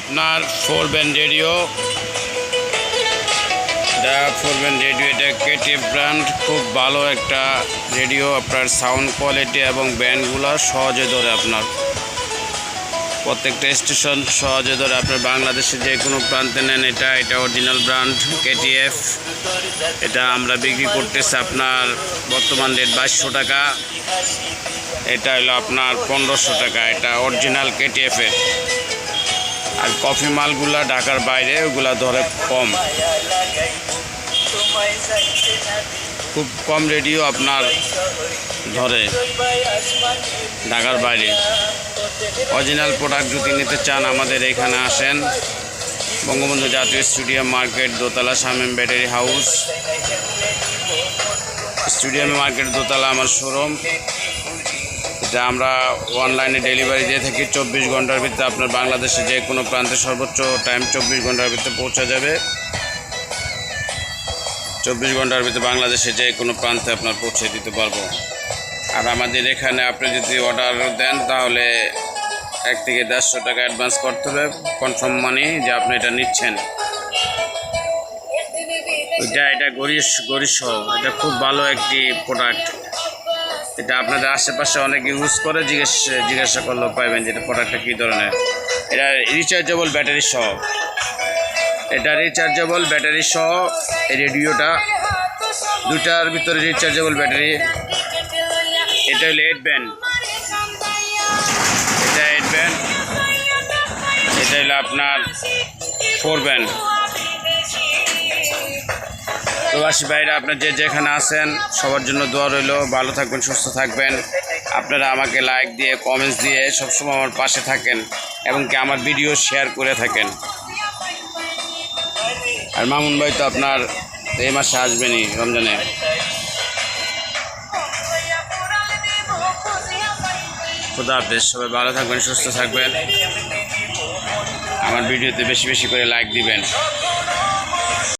আপনার four band radio. এটা four band radio, এটা কেটিএফ ব্র্যান্ড, খুব ভালো একটা রেডিও, আপনার সাউন্ড কোয়ালিটি এবং ব্যান্ডগুলো সহজে ধরে আপনার। প্রত্যেকটা স্টেশন সহজে ধরে আপনার বাংলাদেশে যে কোনো প্রান্তে নেন, এটা এটা অরিজিনাল ব্র্যান্ড, কেটিএফ। এটা আমরা বিক্রি করতেছি আপনার বর্তমান রেট বাইশশো টাকা। এটা হলো আপনার পনেরোশো টাকা, এটা অরিজিনাল কেটিএফের। আর কফি মালগুলা ঢাকার বাইরে, ওগুলা ধরে কম। খুব কম রেডিও আপনার ধরে ঢাকার বাইরে। অরিজিনাল প্রোডাক্ট যদি নিতে চান আমাদের এখানে আসেন। বঙ্গবন্ধু জাতীয় স্টুডিয়াম মার্কেট, দোতলা Shamim battery house. Stadium market দোতলা আমার শোরুম। এটা আমরা অনলাইনে ডেলিভারি দিয়ে থাকি, চব্বিশ ঘণ্টার ভিতরে আপনার বাংলাদেশে যে কোনো প্রান্তে সর্বোচ্চ টাইম চব্বিশ ঘণ্টার ভিতরে পৌঁছা যাবে। চব্বিশ ঘণ্টার ভিতরে বাংলাদেশে যে কোনো প্রান্তে আপনার পৌঁছে দিতে পারব। আর আমাদের এখানে আপনি যদি অর্ডার দেন, তাহলে এক থেকে দেড়শো টাকা অ্যাডভান্স করতে হবে কনফার্ম মানি যে আপনি এটা নিচ্ছেন। এটা এটা গরিশ গরিশ এটা খুব ভালো একটি প্রোডাক্ট এটা আপনাদের আশেপাশে অনেকে ইউজ করে, জিজ্ঞেস, জিজ্ঞাসা করলেও পাইবেন যে এটা প্রোডাক্টটা কী ধরনের। এটা রিচার্জেবল ব্যাটারি সহ। এটা রিচার্জেবল ব্যাটারি সহ এই রেডিওটা দুটার ভিতরে রিচার্জেবল ব্যাটারি এটা হলো এইট ব্যান্ড এটা এইট ব্যান্ড এটা হলো আপনার ফোর ব্যান্ড প্রবাসী ভাইরা, আপনার যে যেখানে আছেন, সবার জন্য দোয়া রইল। ভালো থাকবেন, সুস্থ থাকবেন। আপনারা আমাকে লাইক দিয়ে কমেন্টস দিয়ে সবসময় আমার পাশে থাকেন এবং কি আমার ভিডিও শেয়ার করে থাকেন। আর মামুন ভাই তো আপনার এই মাসে আসবেনই রমজানে। খুদা হাফেজ, সবাই ভালো থাকবেন, সুস্থ থাকবেন। আমার ভিডিওতে বেশি বেশি করে লাইক দিবেন।